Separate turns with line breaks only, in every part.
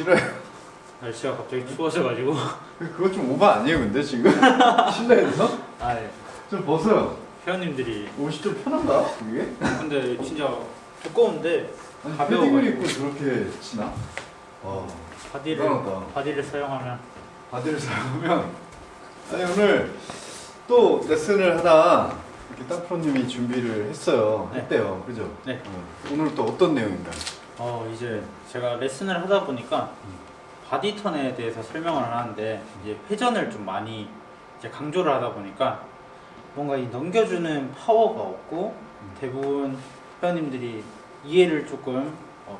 싫어요.
날씨가 갑자기 추워져가지고
그거 좀 오바 아니에요, 근데 지금 실내에서
아 예.
좀 벗어요.
회원님들이
옷이 좀 편한가 이게?
근데 진짜 두꺼운데
아니
가벼워가지고.
패딩을 입고 저렇게 치나? 와
바디를
대단하다.
바디를 사용하면
바디를 사용하면 아니 오늘 또 레슨을 하다 이렇게 땅프로님이 준비를 했어요.
네.
했대요, 그죠?
네.
어, 오늘 또 어떤 내용인가요?
어 이제 제가 레슨을 하다 보니까 바디 턴에 대해서 설명을 하는데 이제 회전을 좀 많이 이제 강조를 하다 보니까 뭔가 이 넘겨주는 파워가 없고 대부분 회원님들이 이해를 조금 어,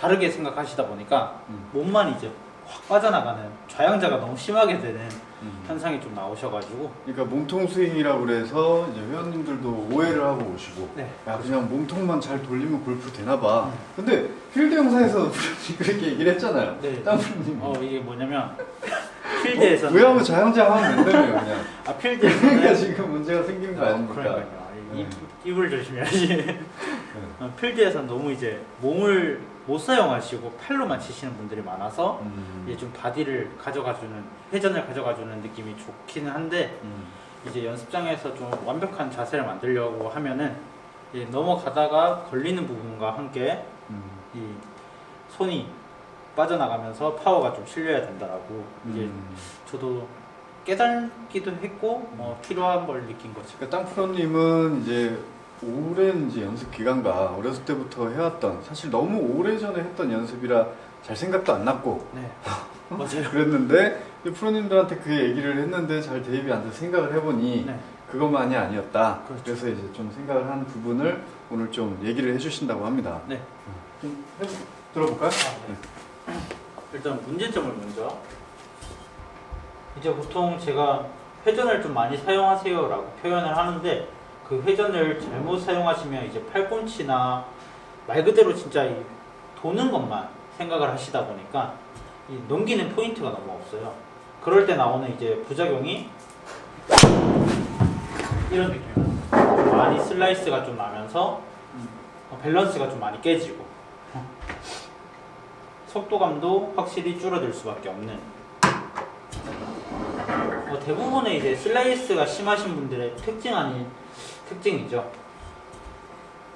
다르게 생각하시다 보니까
음.
몸만 이제 확 빠져나가는 좌양자가 너무 심하게 되는
음.
현상이 좀 나오셔가지고
그러니까 몸통 스윙이라고 그래서 이제 회원님들도 오해를 하고 오시고
네.
야 그냥 몸통만 잘 돌리면 골프 되나 봐. 근데 필드 영상에서 그렇게 얘기를 했잖아요.
네.
땅프로님.
어 이게 뭐냐면 필드에서는
왜 하면 자영장 하면 된다며요, 그냥.
아
그러니까
필드에서는
지금 문제가 생기는 거
어,
아닙니까?
그러니까요.
네.
입, 입을 조심해야지. 어, 필드에서는 너무 이제 몸을 못 사용하시고 팔로만 치시는 분들이 많아서
음.
이제 좀 바디를 가져가주는 회전을 가져가주는 느낌이 좋기는 한데
음.
이제 연습장에서 좀 완벽한 자세를 만들려고 하면은 이제 넘어가다가 걸리는 부분과 함께
음.
이 손이 빠져나가면서 파워가 좀 실려야 된다라고 이제
음.
저도 깨닫기도 했고 뭐 필요한 걸 느낀 거죠.
그러니까 땅프로님은 이제 오랜 이제 연습 기간과 어렸을 때부터 해왔던 사실 너무 오래 전에 했던 연습이라 잘 생각도 안 났고
네 맞아요.
그랬는데 이 프로님들한테 그 얘기를 했는데 잘 대입이 안 돼서 생각을 해보니
네.
그것만이 아니었다.
그렇죠.
그래서 이제 좀 생각을 한 부분을 오늘 좀 얘기를 해주신다고 합니다.
네.
좀 해, 들어볼까요?
아, 네. 일단 문제점을 먼저 이제 보통 제가 회전을 좀 많이 사용하세요라고 표현을 하는데 그 회전을 잘못 사용하시면 이제 팔꿈치나 말 그대로 진짜 이 도는 것만 생각을 하시다 보니까 이 넘기는 포인트가 너무 없어요. 그럴 때 나오는 이제 부작용이 이런 느낌이에요. 많이 슬라이스가 좀 나면서 어, 밸런스가 좀 많이 깨지고 속도감도 확실히 줄어들 수밖에 없는 어, 대부분의 이제 슬라이스가 심하신 분들의 특징 아닌 특징이죠.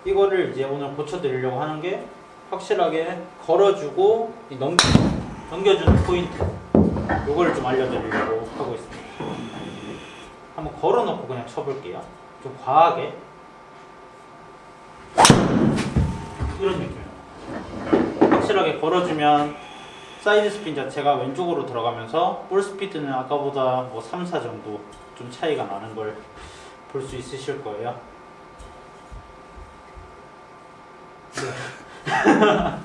이거를 이제 오늘 고쳐드리려고 하는 게 확실하게 걸어주고 이 넘기, 넘겨주는 포인트 요거를 좀 알려드리려고 하고 있습니다. 한번 걸어놓고 그냥 쳐볼게요. 좀 과하게 이런 느낌이에요. 확실하게 걸어주면 사이드 스핀 자체가 왼쪽으로 들어가면서 볼 스피드는 아까보다 뭐 3, 4 정도 좀 차이가 나는 걸 볼 수 있으실 거예요. 네.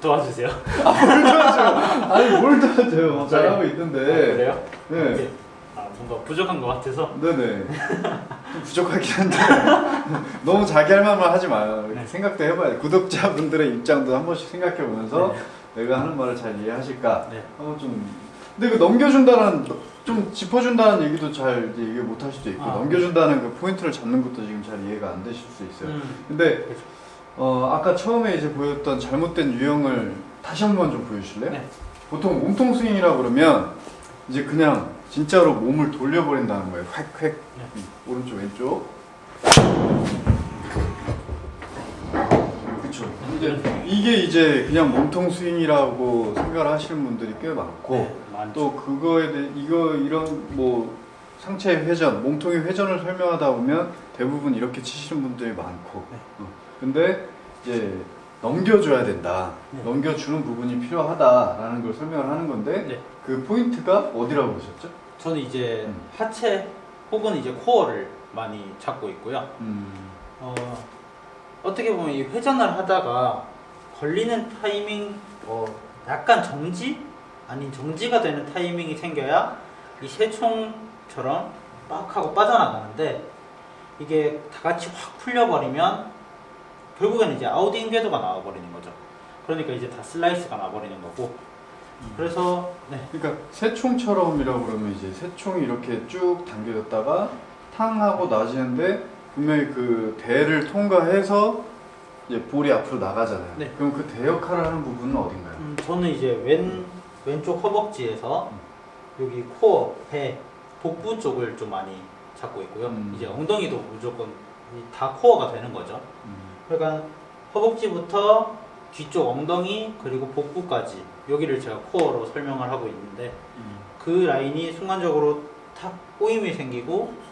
도와주세요.
뭘 도와줘요? 아니 뭘 도와줘요?
네.
잘하고
아,
있는데.
그래요?
네.
아, 뭔가 부족한 것 같아서.
네네. 좀 부족하긴 한데 너무 자기 할 말만 하지 마요. 이렇게
네.
생각도 해봐야 돼. 구독자분들의 입장도 한 번씩 생각해 보면서 내가 하는 말을 잘 이해하실까
네.
한번 좀. 근데 그 넘겨준다는 좀 짚어준다는 얘기도 잘 이제 이해 못할 수도 있고
아.
넘겨준다는 그 포인트를 잡는 것도 지금 잘 이해가 안 되실 수 있어요.
음,
근데
그렇죠.
어, 아까 처음에 이제 보였던 잘못된 유형을 다시 한번 좀 보여주실래요?
네.
보통 몸통 스윙이라고 그러면 이제 그냥 진짜로 몸을 돌려버린다는 거예요. 획획.
네.
음, 오른쪽 왼쪽. 그렇죠. 이제 이게 이제 그냥 몸통 스윙이라고 생각을 하시는 분들이 꽤 많고
네, 많죠.
또 그거에 대해 이거 이런 뭐 상체의 회전, 몸통의 회전을 설명하다 보면 대부분 이렇게 치시는 분들이 많고.
네.
어. 근데 이제 넘겨줘야 된다.
네.
넘겨주는 부분이 필요하다라는 걸 설명을 하는 건데
네.
그 포인트가 어디라고 보셨죠?
저는 이제
음.
하체 혹은 이제 코어를 많이 잡고 있고요.
음.
어, 어떻게 보면 이 회전을 하다가 걸리는 타이밍, 어, 약간 정지? 아닌 정지가 되는 타이밍이 생겨야 이 새총처럼 빡 하고 빠져나가는데 이게 다 같이 확 풀려버리면 결국에는 이제 아웃인 궤도가 나와버리는 거죠. 그러니까 이제 다 슬라이스가 나버리는 거고. 그래서, 네.
그러니까 새총처럼이라고 그러면 이제 새총이 이렇게 쭉 당겨졌다가 탕하고 나지는데 분명히 그 대를 통과해서 이제 볼이 앞으로 나가잖아요.
네.
그럼 그 대 역할을 하는 부분은 어딘가요?
음, 저는 이제 왼 왼쪽 허벅지에서 여기 코어, 배, 복부 쪽을 좀 많이 잡고 있고요.
음.
이제 엉덩이도 무조건 이다 코어가 되는 거죠.
음.
그러니까 허벅지부터 뒤쪽 엉덩이 그리고 복부까지 여기를 제가 코어로 설명을 하고 있는데 그 라인이 순간적으로 탁 꼬임이 생기고 이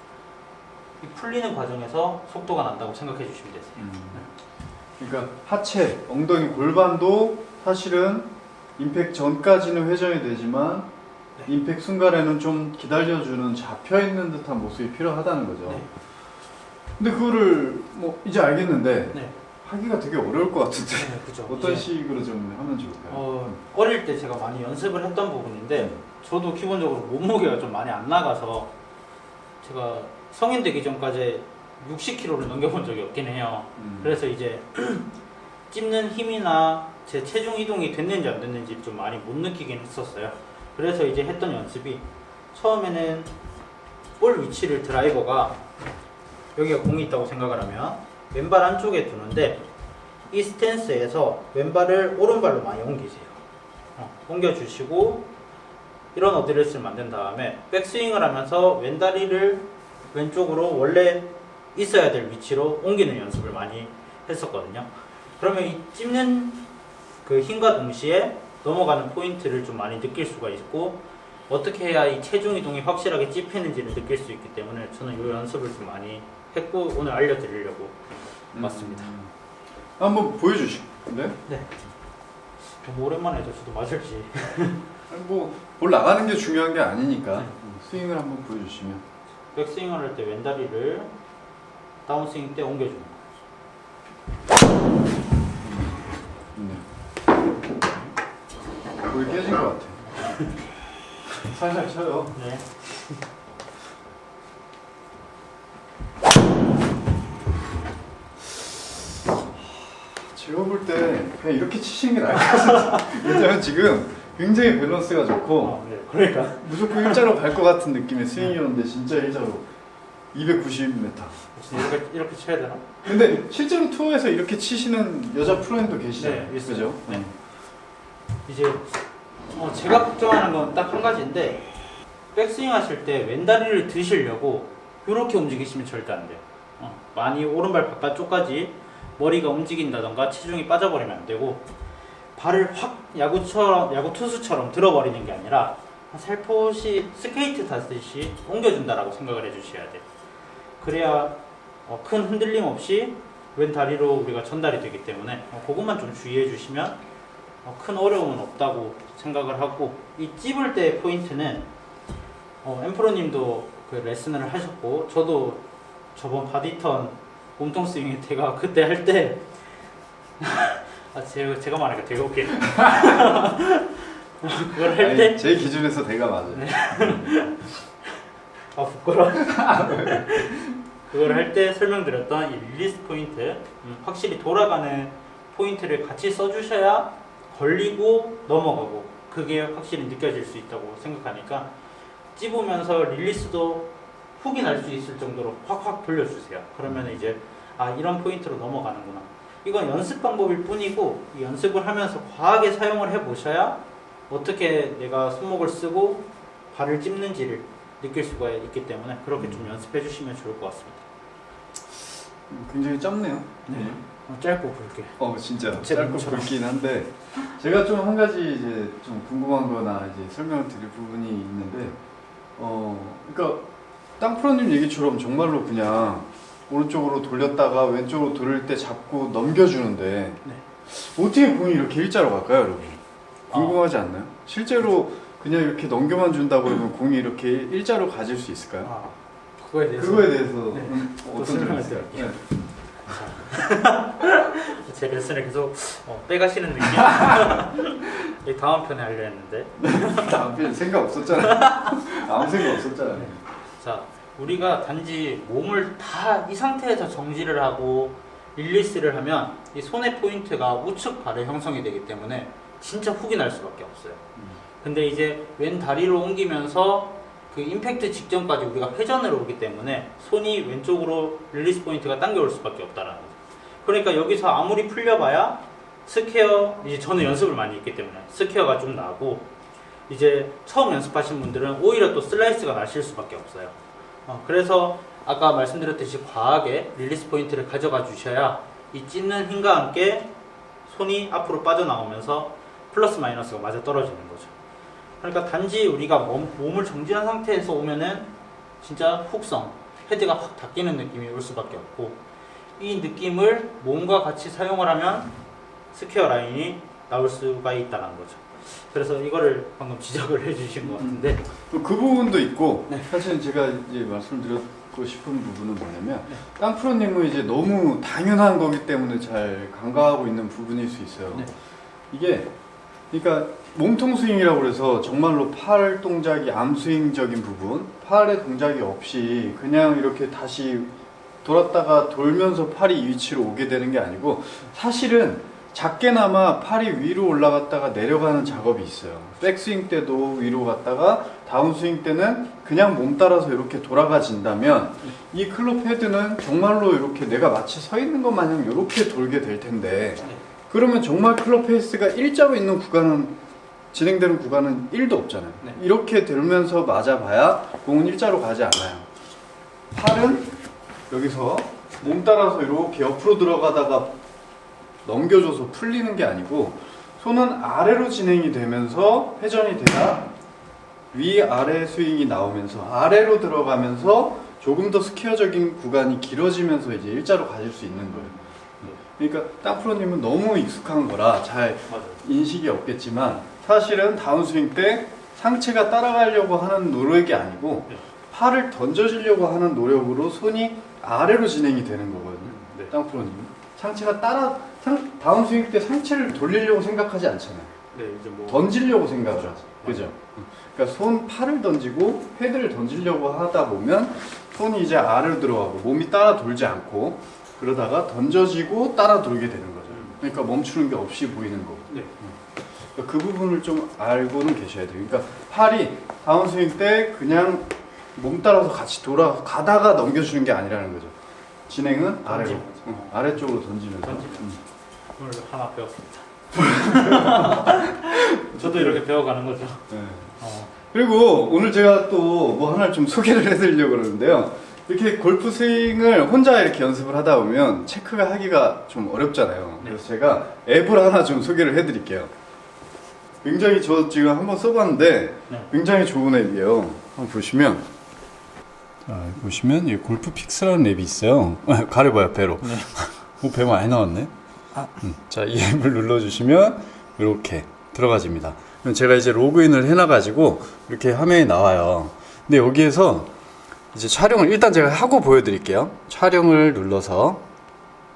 풀리는 과정에서 속도가 난다고 생각해 주시면 되세요.
음. 그러니까 하체, 엉덩이, 골반도 사실은 임팩 전까지는 회전이 되지만
네.
임팩 순간에는 좀 기다려주는 잡혀 있는 듯한 모습이 필요하다는 거죠.
네.
근데 그거를 뭐 이제 알겠는데
네,
하기가 되게 어려울 것 같은데
네 그죠.
어떤
이제,
식으로 좀 하면 좋을까요?
어, 어릴 때 제가 많이 연습을 했던 부분인데 저도 기본적으로 몸무게가 좀 많이 안 나가서 제가 성인 되기 전까지 60kg를 넘겨본 적이 없긴 해요.
음.
그래서 이제 찝는 힘이나 제 체중 이동이 됐는지 안 됐는지 좀 많이 못 느끼긴 했었어요. 그래서 이제 했던 연습이 처음에는 볼 위치를 드라이버가 여기가 공이 있다고 생각을 하면 왼발 안쪽에 두는데 이 스탠스에서 왼발을 오른발로 많이 옮기세요. 어, 옮겨주시고 이런 어드레스를 만든 다음에 백스윙을 하면서 왼다리를 왼쪽으로 원래 있어야 될 위치로 옮기는 연습을 많이 했었거든요. 그러면 이 찝는 그 힘과 동시에 넘어가는 포인트를 좀 많이 느낄 수가 있고 어떻게 해야 이 체중 이동이 확실하게 찝히는지를 느낄 수 있기 때문에 저는 이 연습을 좀 많이 했고 오늘 알려드리려고 맞습니다.
음. 한번 보여주시죠. 네?
너무 오랜만에 해서 저도 맞을지
아니, 뭐 볼 나가는 게 중요한 게 아니니까
네.
스윙을 한번 보여주시면.
백스윙을 할 때 왼다리를 다운스윙 때 옮겨주는 거예요.
네. 볼이 깨진 것 같아. 살살 쳐요.
네.
제가 볼때 그냥 이렇게 치시는 게 나을 것 같아요. 왜냐면 지금 굉장히 밸런스가 좋고
어, 네. 그러니까
무조건 일자로 갈 것 같은 느낌의 스윙이었는데 진짜 일자로 290m.
이렇게 이렇게 쳐야 되나?
근데 실제로 투어에서 이렇게 치시는 여자 프로님도 계시잖아요.
네, 있어요.
그죠?
네. 이제 어, 제가 걱정하는 건 딱 한 가지인데 백스윙 하실 때 왼다리를 드시려고 이렇게 움직이시면 절대 안 돼요. 어, 많이 오른발 바깥쪽까지 머리가 움직인다던가 체중이 빠져버리면 안 되고 발을 확 야구처럼 야구 투수처럼 들어버리는 게 아니라 살포시 스케이트 타듯이 옮겨준다라고 생각을 해주셔야 돼요. 그래야 어, 큰 흔들림 없이 왼 다리로 우리가 전달이 되기 때문에 어, 그것만 좀 주의해 주시면 어, 큰 어려움은 없다고 생각을 하고 이 찝을 때 포인트는 어, 엠프로님도 그 레슨을 하셨고 저도 저번 바디턴 몸통 스윙 제가 그때 할 때 아, 제가 말하니까 되게 웃기네 그걸 할
아니,
때
제 기준에서 대가 맞아요.
네. 아 부끄러워. 그걸 할 때 설명드렸던 이 릴리스 포인트, 음, 확실히 돌아가는 포인트를 같이 써주셔야 걸리고 넘어가고 그게 확실히 느껴질 수 있다고 생각하니까 찝으면서 릴리스도 훅이 날 수 있을 정도로 확확 돌려주세요. 그러면 이제 아 이런 포인트로 넘어가는구나. 이건 연습 방법일 뿐이고 이 연습을 하면서 과하게 사용을 해보셔야 어떻게 내가 손목을 쓰고 발을 찝는지를 느낄 수가 있기 때문에 그렇게 좀 연습해 주시면 좋을 것 같습니다.
음, 굉장히 짧네요.
네. 어, 짧고 굵게.
어 진짜
제
짧고
몸처럼.
굵긴 한데 제가 좀 한 가지 이제 좀 궁금한거나 이제 설명을 드릴 부분이 있는데 어 그러니까 땅프로님 얘기처럼 정말로 그냥 오른쪽으로 돌렸다가 왼쪽으로 돌릴 때 잡고 넘겨주는데
네.
어떻게 공이 이렇게 일자로 갈까요, 여러분? 궁금하지 않나요? 실제로 그냥 이렇게 넘겨만 준다고 그러면 공이 이렇게 일자로 가질 수 있을까요?
아 그거에 대해서
그거에 대해서
네.
음,
또
어떤 점이
설명을
있어요?
드릴게요.
네.
제 레슨을 계속 어, 빼가시는 느낌. 이 다음 편에 하려 했는데
남편 생각 없었잖아요. 아무 생각 없었잖아요.
자, 우리가 단지 몸을 다 이 상태에서 정지를 하고 릴리스를 하면 이 손의 포인트가 우측 발에 형성이 되기 때문에 진짜 훅이 날 수밖에 없어요.
음.
근데 이제 왼 다리로 옮기면서 그 임팩트 직전까지 우리가 회전으로 오기 때문에 손이 왼쪽으로 릴리스 포인트가 당겨올 수밖에 없다라는 거죠. 그러니까 여기서 아무리 풀려봐야 스퀘어 이제 저는 연습을 많이 했기 때문에 스퀘어가 좀 나고 이제 처음 연습하신 분들은 오히려 또 슬라이스가 나실 수밖에 없어요. 어, 그래서 아까 말씀드렸듯이 과하게 릴리스 포인트를 가져가 주셔야 이 찢는 힘과 함께 손이 앞으로 빠져나오면서 플러스 마이너스가 맞아 떨어지는 거죠. 그러니까 단지 우리가 몸, 몸을 정지한 상태에서 오면은 진짜 훅성, 헤드가 확 닫히는 느낌이 올 수밖에 없고 이 느낌을 몸과 같이 사용을 하면 스퀘어 라인이 나올 수가 있다는 거죠. 그래서 이거를 방금 지적을 해주신 것 같은데
또그 부분도 있고
네.
사실 제가 이제 말씀드리고 싶은 부분은 뭐냐면 땅프로님은 이제 너무 당연한 거기 때문에 잘 간과하고 있는 부분일 수 있어요.
네.
이게 그러니까 몸통 스윙이라고 그래서 정말로 팔 동작이 암 스윙적인 부분, 팔의 동작이 없이 그냥 이렇게 다시 돌았다가 돌면서 팔이 이 위치로 오게 되는 게 아니고 사실은 작게나마 팔이 위로 올라갔다가 내려가는 작업이 있어요. 백스윙 때도 위로 갔다가 다운스윙 때는 그냥 몸 따라서 이렇게 돌아가진다면 이 클럽 헤드는 정말로 이렇게 내가 마치 서 있는 것 마냥 이렇게 돌게 될 텐데 그러면 정말 클럽 페이스가 일자로 있는 구간은 진행되는 구간은 1도 없잖아요.
네.
이렇게 들면서 맞아봐야 공은 일자로 가지 않아요. 팔은 여기서 몸 따라서 이렇게 옆으로 들어가다가 넘겨줘서 풀리는 게 아니고 손은 아래로 진행이 되면서 회전이 돼야 위 아래 스윙이 나오면서 아래로 들어가면서 조금 더 스퀘어적인 구간이 길어지면서 이제 일자로 가질 수 있는 거예요. 그러니까 땅프로님은 너무 익숙한 거라 잘. 인식이 없겠지만 사실은 다운스윙 때 상체가 따라가려고 하는 노력이 아니고
네.
팔을 던져주려고 하는 노력으로 손이 아래로 진행이 되는 거거든요.
네.
땅프로님 상체가 따라 상, 다운스윙 때 상체를 돌리려고 생각하지 않잖아요.
네, 이제 뭐
던지려고 생각을 하죠. 그죠? 그러니까 손 팔을 던지고 헤드를 던지려고 하다 보면 손이 이제 아래로 들어가고 몸이 따라 돌지 않고 그러다가 던져지고 따라 돌게 되는 거죠. 그러니까 멈추는 게 없이 보이는 거고.
네.
그러니까 그 부분을 좀 알고는 계셔야 돼요. 그러니까 팔이 다운스윙 때 그냥 몸 따라서 같이 돌아가다가 넘겨주는 게 아니라는 거죠. 진행은 아래로. 응, 아래쪽으로 던지면서.
던지면서.
응.
오늘 하나 배웠습니다. 저도 이렇게 배워가는 거죠.
네.
어,
그리고 오늘 제가 또 뭐 하나 좀 소개를 해드리려고 그러는데요. 이렇게 골프 스윙을 혼자 이렇게 연습을 하다 보면 체크가 하기가 좀 어렵잖아요.
네.
그래서 제가 앱을 하나 좀 소개를 해드릴게요. 굉장히 저 지금 한번 써봤는데
네.
굉장히 좋은 앱이에요. 한번 보시면 자 보시면 이 골프 픽스라는 앱이 있어요. 가려봐요 배로.
네.
오, 배 많이 나왔네.
아.
음, 자, 이 앱을 눌러주시면 이렇게 들어가집니다. 그럼 제가 이제 로그인을 해놔가지고 이렇게 화면이 나와요. 근데 여기에서 이제 촬영을 일단 제가 하고 보여드릴게요. 촬영을 눌러서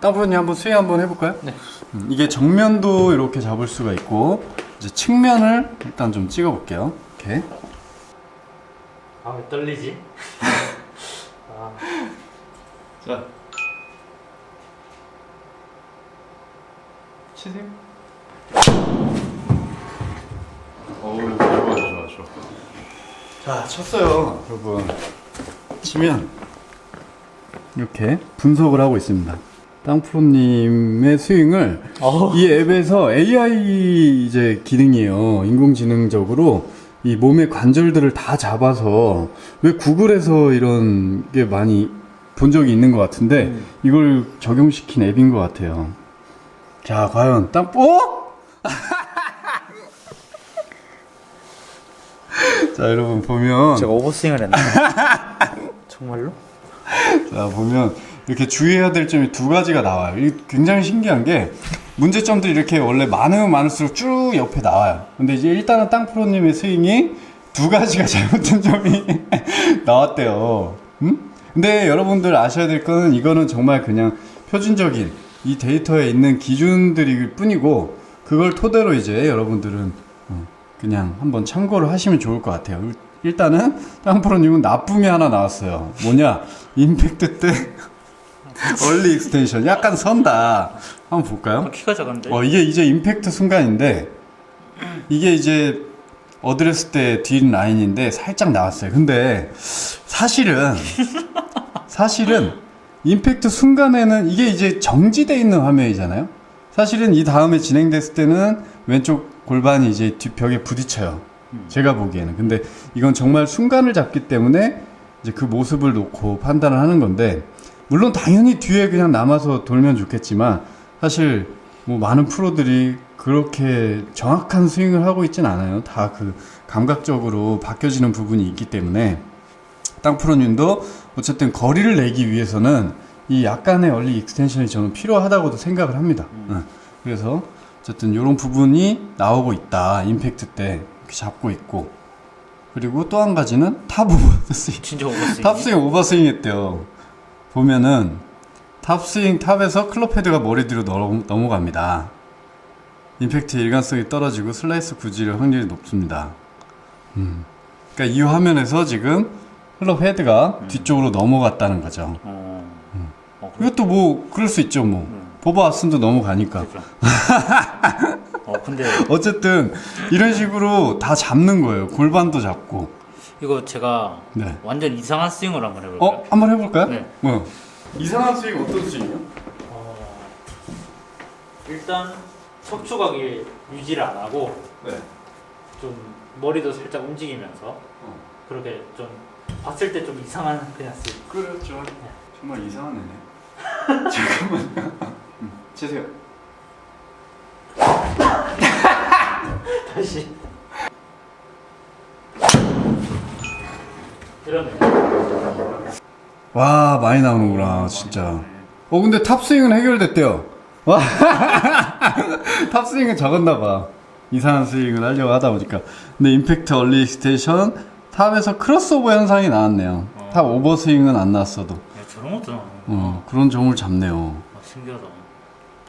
땅프로님 한번 스윙 한번 해볼까요?
네.
음, 이게 정면도 이렇게 잡을 수가 있고 이제 측면을 일단 좀 찍어볼게요. 이렇게.
아, 왜 떨리지? 아,
자. 치세요. 어우, 좋아, 좋아, 좋아. 자, 쳤어요, 여러분. 치면 이렇게 분석을 하고 있습니다. 땅프로님의 스윙을
어우.
이 앱에서 AI 이제 기능이에요. 인공지능적으로 이 몸의 관절들을 다 잡아서 왜 구글에서 이런 게 많이 본 적이 있는 것 같은데
음.
이걸 적용시킨 앱인 것 같아요. 자, 과연 땅, 어? 자, 여러분 보면
제가 오버스윙을 했나? 정말로?
자 보면 이렇게 주의해야 될 점이 두 가지가 나와요. 이 굉장히 신기한 게 문제점들이 이렇게 원래 많으면 많을수록 쭉 옆에 나와요. 근데 이제 일단은 땅프로님의 스윙이 두 가지가 잘못된 점이 나왔대요. 음? 근데 여러분들 아셔야 될 거는 이거는 정말 그냥 표준적인 이 데이터에 있는 기준들일 뿐이고 그걸 토대로 이제 여러분들은 어, 그냥 한번 참고를 하시면 좋을 것 같아요. 일- 일단은 땅프로님은 나쁨이 하나 나왔어요. 뭐냐? 임팩트 때 얼리 익스텐션 약간 선다. 한번 볼까요?
아, 키가 작은데?
어, 이게 이제 임팩트 순간인데 이게 이제 어드레스 때 뒷 라인인데 살짝 나왔어요. 근데 사실은 사실은 임팩트 순간에는 이게 이제 정지돼 있는 화면이잖아요. 사실은 이 다음에 진행됐을 때는 왼쪽 골반이 이제 뒷벽에 부딪혀요. 제가 보기에는. 근데 이건 정말 순간을 잡기 때문에 이제 그 모습을 놓고 판단을 하는 건데 물론 당연히 뒤에 그냥 남아서 돌면 좋겠지만 사실 뭐 많은 프로들이 그렇게 정확한 스윙을 하고 있진 않아요. 다 그 감각적으로 바뀌어지는 부분이 있기 때문에 땅 프로님도 어쨌든 거리를 내기 위해서는 이 약간의 얼리 익스텐션이 저는 필요하다고도 생각을 합니다. 응. 그래서 어쨌든 이런 부분이 나오고 있다. 임팩트 때 이렇게 잡고 있고 그리고 또 한 가지는 탑 오버 스윙.
진짜 오버스윙.
탑스윙 오버스윙 했대요. 보면은 탑스윙 탑에서 클럽 헤드가 머리 뒤로 넘- 넘어갑니다. 임팩트 일관성이 떨어지고 슬라이스 구질의 확률이 높습니다. 음. 그러니까 이 화면에서 지금 클럽 헤드가 뒤쪽으로 넘어갔다는 거죠.
어. 어, 그래.
이것도 뭐 그럴 수 있죠, 뭐.
음.
보바 왔음도 넘어가니까.
그죠. 어 근데
어쨌든 이런 식으로 다 잡는 거예요. 골반도 잡고.
이거 제가
네.
완전 이상한 스윙을 한번 해볼까요?
어, 한번 해볼까요?
네.
뭐? 이상한 스윙 어떤 스윙이요?
어, 일단 척추각이 유지를 안 하고
네.
좀 머리도 살짝 움직이면서 그렇게 좀 봤을 때 좀 이상한 그냥 스윙.
그렇죠. 정말 이상한 애네. 잠깐만요. 음, 치세요.
다시. 이러네.
와 많이 나오는구나 진짜. 어 근데 탑스윙은 해결됐대요. 와 탑스윙은 적었나 봐. 이상한 스윙을 하려고 하다 보니까. 근데 임팩트 얼리 스테이션 탑에서 크로스오버 현상이 나왔네요.
어.
탑 오버스윙은 안 나왔어도.
야, 저런 것도 나오네.
어, 그런 점을 잡네요.
아, 신기하다.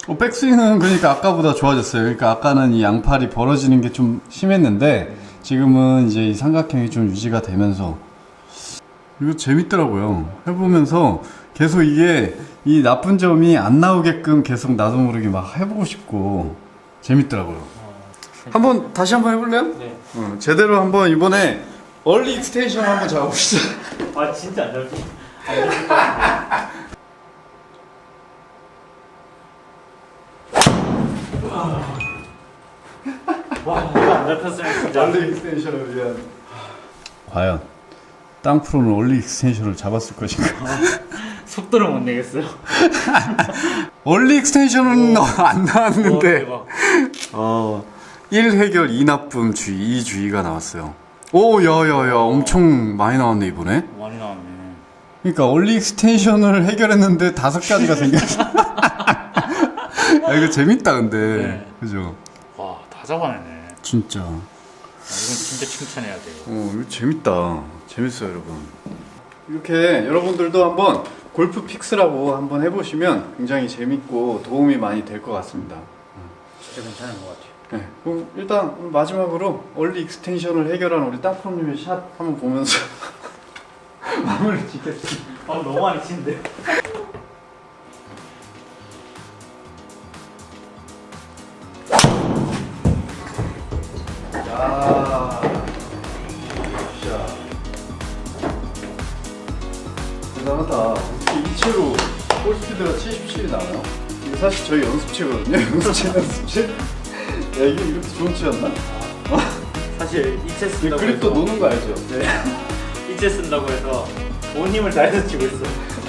어, 백스윙은 그러니까 아까보다 좋아졌어요. 그러니까 아까는 이 양팔이 벌어지는 게 좀 심했는데 지금은 이제 이 삼각형이 좀 유지가 되면서 이거 재밌더라고요. 해보면서 계속 이게 이 나쁜 점이 안 나오게끔 계속 나도 모르게 막 해보고 싶고 재밌더라고요.
어,
한번 다시 한번 해볼래요?
네.
어, 제대로 한번 이번에 얼리 익스텐션 한번 잡아보시죠.
아 진짜 안 잡지. 안것 같은 와 이거 안 잡혔으면 진짜.
얼리 익스텐션을 위한 과연 땅 프로는 얼리 익스텐션을 잡았을 것인가?
속도를 못 내겠어요.
얼리 익스텐션은
오.
안
와,
나왔는데
대박.
어, 1 해결 2납품 주의 2 주의가 나왔어요. 오, 야야야, 엄청 많이 나왔네 이번에.
많이 나왔네.
그러니까 얼리 익스텐션을 해결했는데 다섯 가지가 생겼어. 야, 이거 재밌다 근데.
네.
그죠?
잡아내네.
진짜.
아, 이건 진짜 칭찬해야 돼요.
어, 이거 재밌다. 재밌어요, 여러분. 이렇게 여러분들도 한번 골프 픽스라고 한번 해보시면 굉장히 재밌고 도움이 많이 될 것 같습니다.
진짜 괜찮은 것 같아요.
네, 그럼 일단 마지막으로 얼리 익스텐션을 해결한 우리 땅프로님의 샷 한번 보면서 마무리 짓겠습니다.
아 너무 많이 치는데.
저희 연습체거든요. 연습체 연습체. 야 이게 이렇게 좋은 채였나?
사실 이체
이
쓴다고
그립도
해서
노는 거 알죠? 네.
이체 쓴다고 해서 온 힘을 다해서 치고 있어.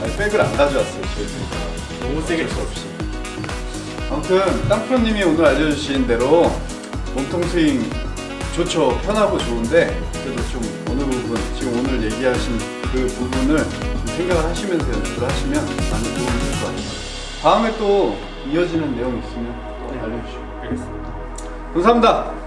아니, 백을 안 가져왔어요. 저희가.
너무 세게 쳐 없이.
아무튼 땅프로님이 오늘 알려주신 대로 몸통 스윙 좋죠 편하고 좋은데 그래도 좀 어느 부분 지금 오늘 얘기하신 그 부분을 좀 생각을 하시면서 연습을 하시면 많이 도움이 될 것 같아요 다음에 또 이어지는 내용 있으면 또 알려주시고
알겠습니다.
감사합니다